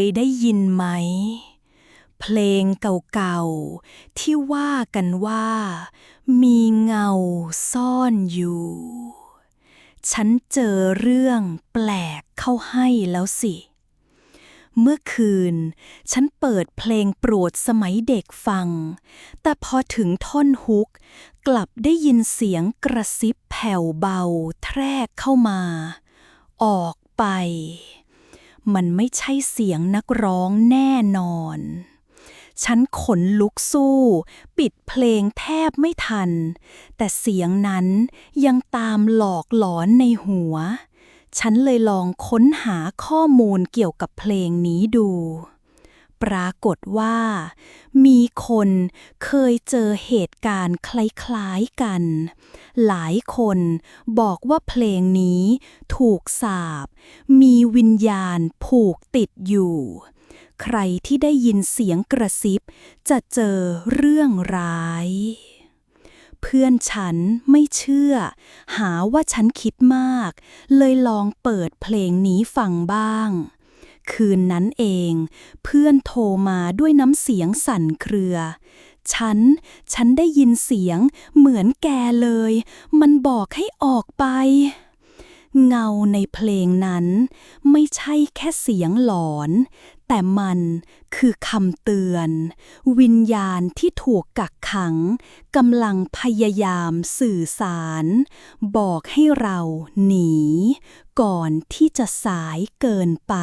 ยได้ยินไหม เพลงเก่าๆ ที่ว่ากันว่า มีเงาซ่อนอยู่ ฉันเจอเรื่องแปลกเข้าให้แล้วสิ เมื่อคืน ฉันเปิดเพลงโปรดสมัยเด็กฟัง แต่พอถึงท่อนฮุก กลับได้ยินเสียงกระซิบแผ่วเบาแทรกเข้ามา ออกไป มันไม่ใช่เสียงนักร้องแน่นอน ฉันขนลุกสู้ ปิดเพลงแทบไม่ทัน แต่เสียงนั้นยังตามหลอกหลอนในหัว ฉันเลยลองค้นหาข้อมูลเกี่ยวกับเพลงนี้ดู ปรากฏว่า มีคนเคยเจอเหตุการณ์คล้ายๆกัน หลายคนบอกว่าเพลงนี้ถูกสาบ มีวิญญาณผูกติดอยู่ ใครที่ได้ยินเสียงกระซิบ จะเจอเรื่องร้ายเพื่อนฉันไม่เชื่อ หาว่าฉันคิดมาก เลยลองเปิดเพลงนี้ฟังบ้าง คืนนั้นเอง เพื่อนโทรมาด้วยน้ำเสียงสั่นเครือ ฉัน ฉันได้ยินเสียงเหมือนแกเลย มันบอกให้ออกไป เงาในเพลงนั้น ไม่ใช่แค่เสียงหลอน แต่มันคือคำเตือน วิญญาณที่ถูกกักขังกำลังพยายามสื่อสาร บอกให้เราหนี ก่อนที่จะสายเกินไป